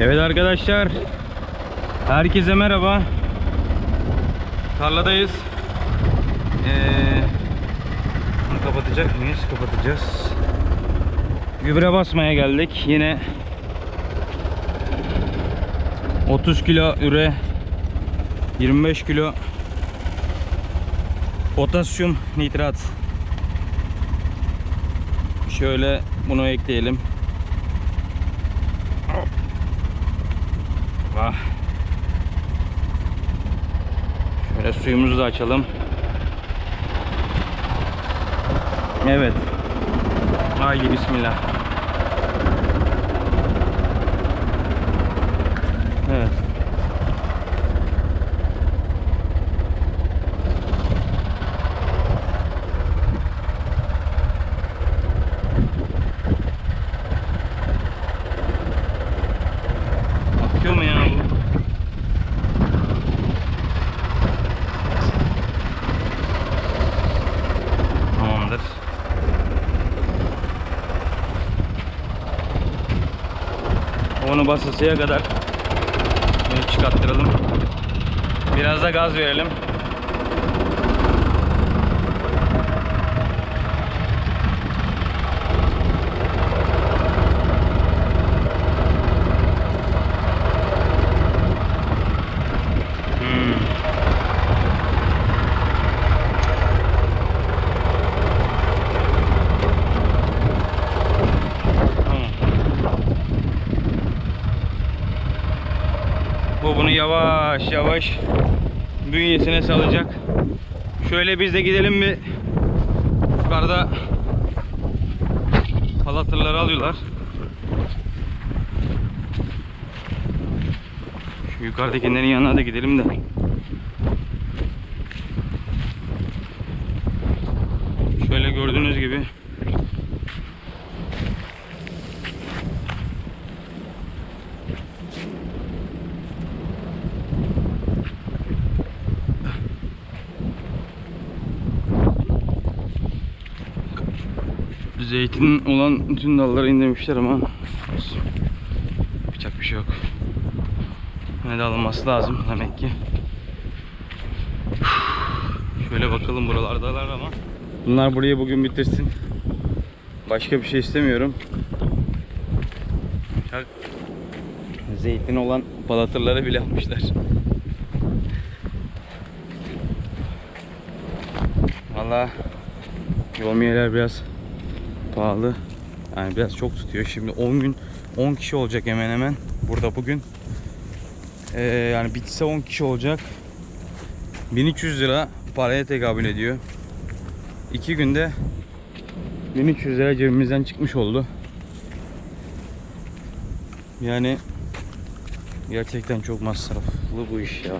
Evet arkadaşlar. Herkese merhaba. Tarladayız. Ee, bunu kapatacak mıyız? Kapatacağız. Gübre basmaya geldik. Yine 30 kilo üre 25 kilo potasyum nitrat şöyle bunu ekleyelim Vah. Şöyle suyumuzu da açalım. Evet. Haydi bismillah. Evet. Akıyor mu ya bu? Tamamdır. Basısıya kadar bunu çıkarttıralım. Biraz da gaz verelim. Hmm. Tamam. Bu bunu yavaş yavaş bünyesine salacak. Şöyle biz de gidelim bir yukarıda palatırları alıyorlar. Şu yukarıdakilerin yanına da gidelim de. Şöyle gördüğünüz gibi zeytin olan bütün dalları indirmişler ama yapacak bir şey yok. Yine de alınması lazım demek ki. Şöyle bakalım buralardalar ama. Bunlar burayı bugün bitirsin. Başka bir şey istemiyorum. Bak, Zeytin olan palatırları bile almışlar. Valla yolmiyeler biraz pahalı. Yani biraz çok tutuyor. Şimdi 10 gün 10 kişi olacak hemen hemen. Burada bugün. Ee, yani bitse 10 kişi olacak. 1300 lira paraya tekabül ediyor. 2 günde 1300 lira cebimizden çıkmış oldu. Yani gerçekten çok masraflı bu iş ya.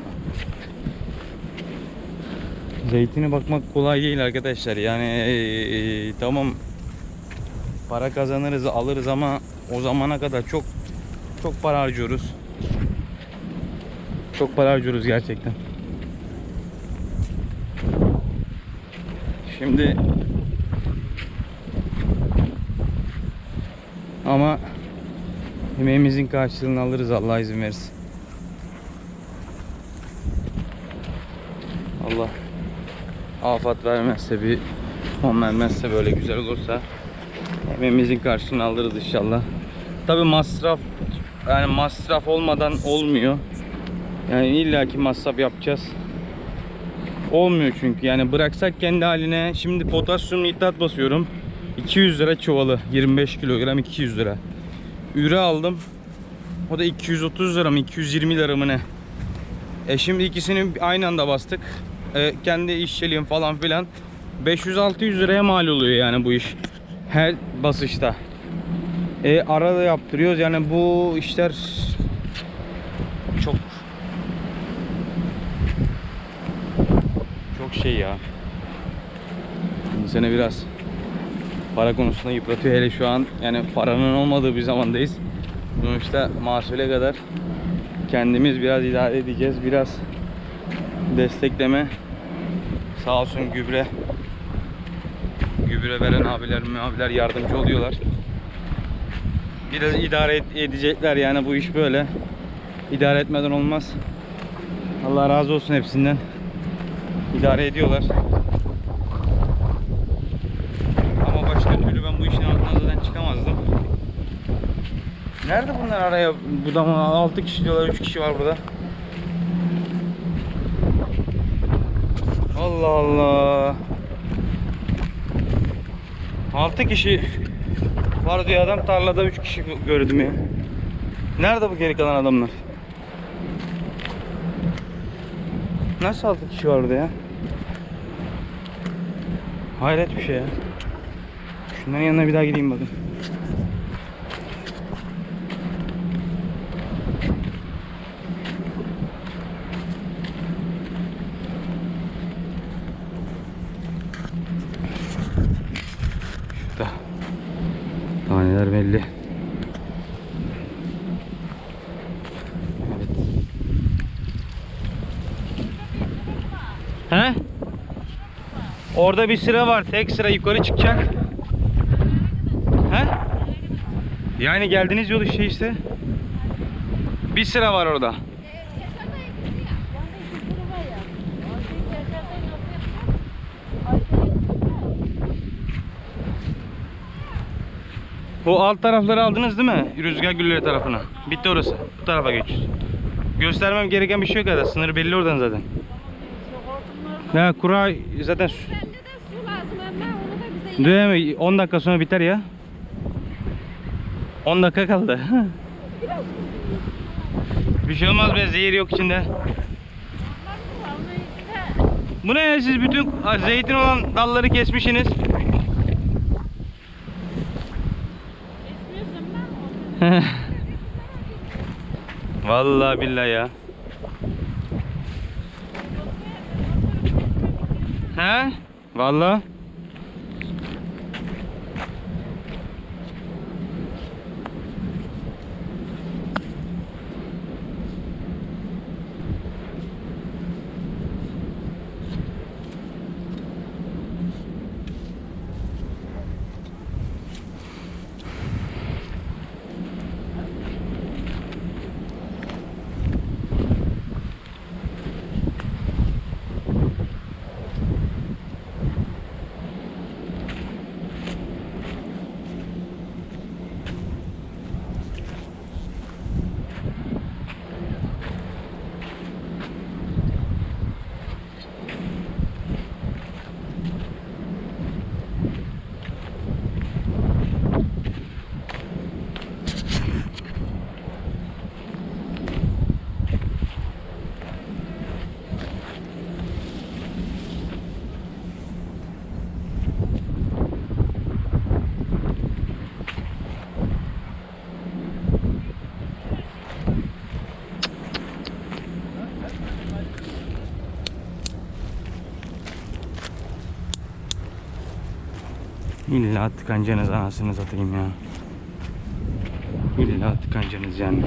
Zeytine bakmak kolay değil arkadaşlar. Yani ee, tamam para kazanırız alırız ama o zamana kadar çok çok para harcıyoruz. Çok para harcıyoruz gerçekten. Şimdi ama emeğimizin karşılığını alırız Allah izin verirse. Allah afat vermezse bir fon vermezse böyle güzel olursa emeğimizin karşılığını alırız inşallah. Tabi masraf yani masraf olmadan olmuyor. Yani illaki masraf yapacağız. Olmuyor çünkü yani bıraksak kendi haline şimdi potasyum nitrat basıyorum. 200 lira çuvalı 25 kilogram 200 lira. Üre aldım. O da 230 lira mı 220 lira mı ne? E şimdi ikisini aynı anda bastık. E, kendi işçiliğim falan filan 500-600 liraya mal oluyor yani bu iş. Her basışta. E, arada yaptırıyoruz yani bu işler çok çok şey ya. İnsanı biraz para konusunda yıpratıyor hele şu an yani paranın olmadığı bir zamandayız. Sonuçta mahsule kadar kendimiz biraz idare edeceğiz. Biraz destekleme sağ olsun gübre gübre veren abiler abiler yardımcı oluyorlar. biraz idare edecekler yani bu iş böyle. İdare etmeden olmaz. Allah razı olsun hepsinden. İdare ediyorlar. Ama başka türlü ben bu işin altından zaten çıkamazdım. Nerede bunlar araya? Bu da 6 kişi diyorlar, 3 kişi var burada. Allah Allah. 6 kişi var diyor adam tarlada 3 kişi gördüm ya. Nerede bu geri kalan adamlar? Nasıl 6 kişi var orada ya? Hayret bir şey ya. Şunların yanına bir daha gideyim bakın. Belli. Evet. He? Orada bir sıra var. Tek sıra yukarı çıkacak. He? Yani geldiğiniz yol işte işte. Bir sıra var orada. Bu alt tarafları aldınız değil mi? Rüzgar gülleri tarafına. Bitti orası. Bu tarafa geçiyoruz. Göstermem gereken bir şey yok zaten. Sınırı belli oradan zaten. Ya kura zaten su- Bende de su lazım ama onu da bize Değil mi? 10 dakika sonra biter ya. 10 dakika kaldı. bir şey olmaz be zehir yok içinde Bu ne ya siz bütün zeytin olan dalları kesmişsiniz. Vallahi billahi ya. He? Vallahi. İlla tıkancanız anasını satayım ya. İlla tıkancanız yani.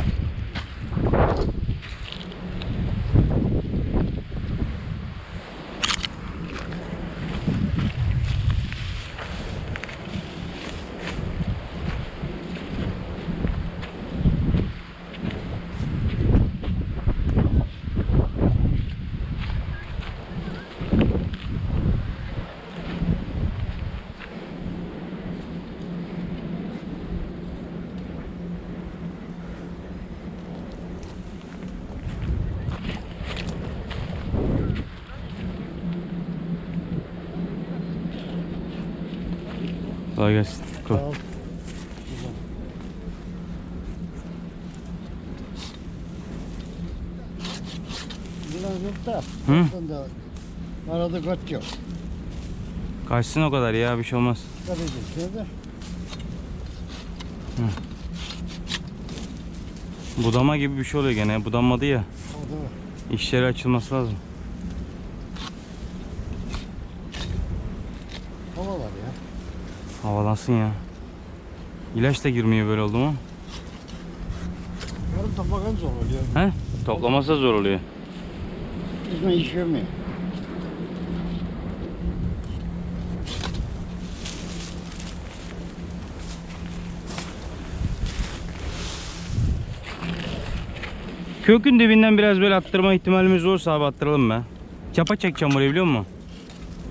Kolay gelsin. Ko- Biraz yok da. Hı? Arada kaç yok. Kaçsın o kadar ya bir şey olmaz. Karıcık de. Budama gibi bir şey oluyor gene. Budanmadı ya. O da İşleri açılması lazım. hava var ya. Havalansın ya. İlaç da girmiyor böyle oldu mu? Yarın toplakan zor oluyor. He? Toplaması zor oluyor. Kızma işiyor mu? Kökün dibinden biraz böyle attırma ihtimalimiz olursa abi attıralım be. Çapa çekeceğim buraya biliyor musun?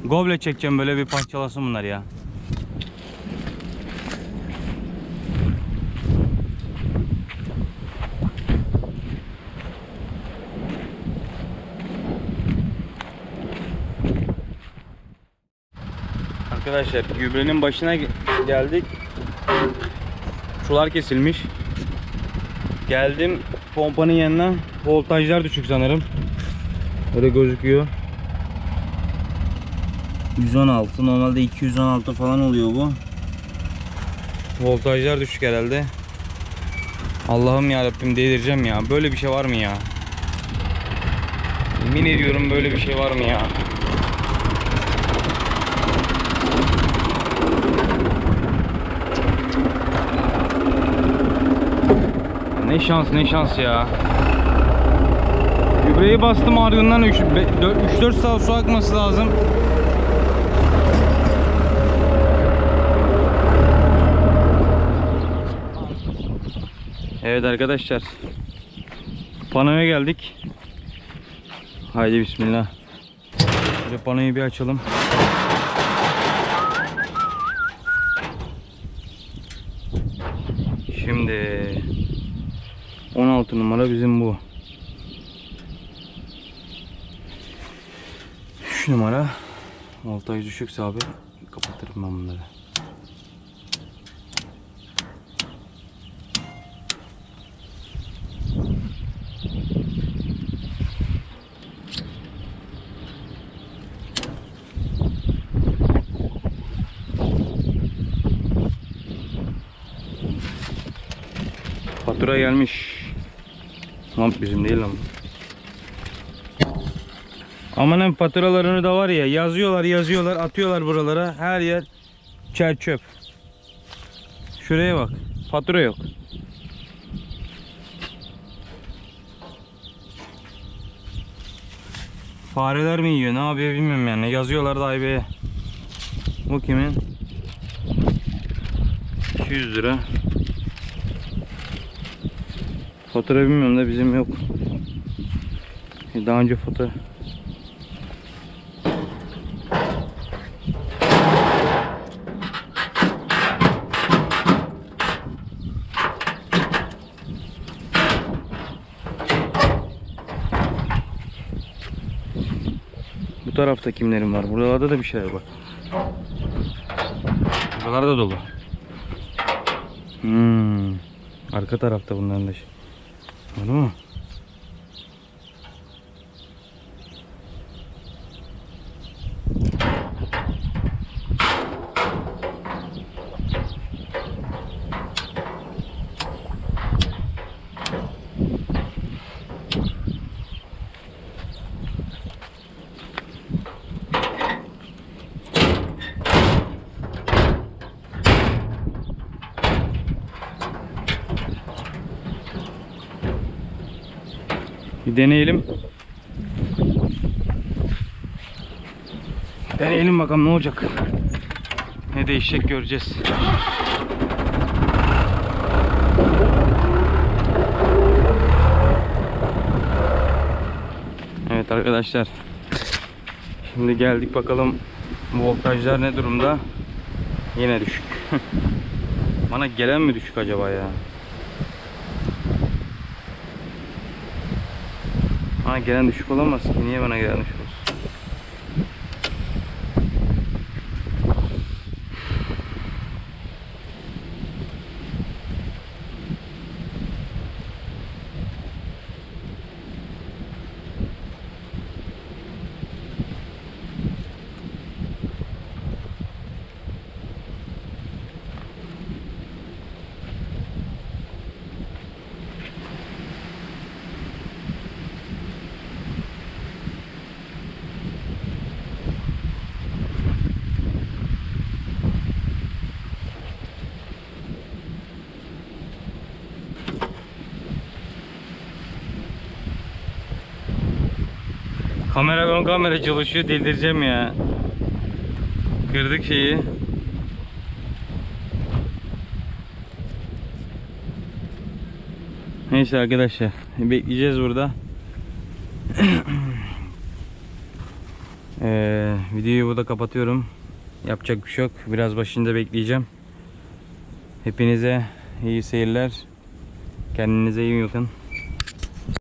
Goble çekeceğim böyle bir parçalasın bunlar ya. Arkadaşlar gübrenin başına ge- geldik. Sular kesilmiş. Geldim pompanın yanına. Voltajlar düşük sanırım. Öyle gözüküyor. 116 normalde 216 falan oluyor bu. Voltajlar düşük herhalde. Allah'ım ya Rabbim delireceğim ya. Böyle bir şey var mı ya? Yemin ediyorum böyle bir şey var mı ya? Ne şans ne şans ya. Gübreyi bastım ardından 3-4 saat su akması lazım. Evet arkadaşlar. Panoya geldik. Haydi bismillah. Şöyle panoyu bir açalım. Şimdi 16 numara bizim bu. 3 numara voltaj düşükse abi kapatırım ben bunları. Fatura gelmiş. Lan bizim değil ama. Aman hem faturalarını da var ya yazıyorlar yazıyorlar atıyorlar buralara her yer çer çöp. Şuraya bak fatura yok. Fareler mi yiyor ne yapıyor bilmiyorum yani yazıyorlar da aybeye. Bu kimin? 200 lira. Fatura bilmiyorum da bizim yok. Daha önce Bu tarafta kimlerin var? Buralarda da bir şeyler var. Buralar da dolu. Hmm. Arka tarafta bunların da şey. Var mı? Deneyelim. Deneyelim bakalım ne olacak. Ne değişecek göreceğiz. Evet arkadaşlar. Şimdi geldik bakalım voltajlar ne durumda? Yine düşük. Bana gelen mi düşük acaba ya? Gelen düşük olamaz ki. Niye bana gelen düşük olsun? Kamera ön kamera çalışıyor delireceğim ya. Kırdık şeyi. Neyse arkadaşlar bekleyeceğiz burada. Ee, videoyu burada kapatıyorum. Yapacak bir şey yok. Biraz başında bekleyeceğim. Hepinize iyi seyirler. Kendinize iyi bakın.